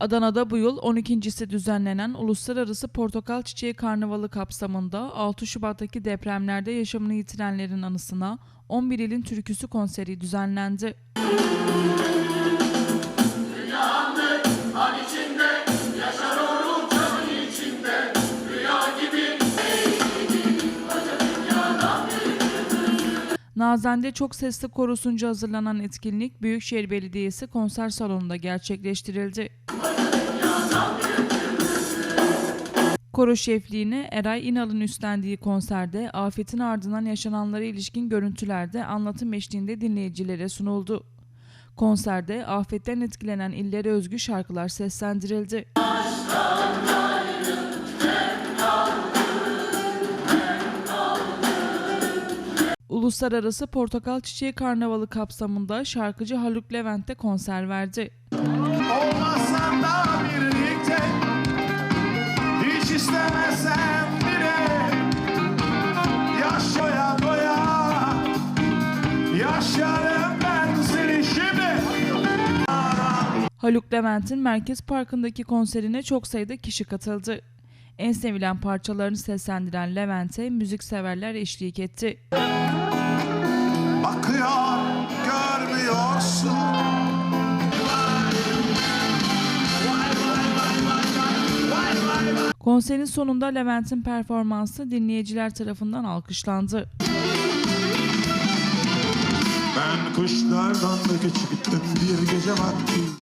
Adana'da bu yıl 12.si düzenlenen Uluslararası Portakal Çiçeği Karnavalı kapsamında 6 Şubat'taki depremlerde yaşamını yitirenlerin anısına 11 ilin türküsü konseri düzenlendi. Nazende Çok Sesli Korosu'nca hazırlanan etkinlik Büyükşehir Belediyesi konser salonunda gerçekleştirildi. Koro şefliğini Eray İnal'ın üstlendiği konserde afetin ardından yaşananlara ilişkin görüntülerde anlatım eşliğinde dinleyicilere sunuldu. Konserde afetten etkilenen illere özgü şarkılar seslendirildi. Uluslararası Portakal Çiçeği Karnavalı kapsamında şarkıcı Haluk Levent de konser verdi. Olmasan da Haluk Levent'in Merkez Parkı'ndaki konserine çok sayıda kişi katıldı. En sevilen parçalarını seslendiren Levent'e müzikseverler eşlik etti. Akıyor Konserin sonunda Levent'in performansı dinleyiciler tarafından alkışlandı. Ben kuşlardan da gittim bir gece vakti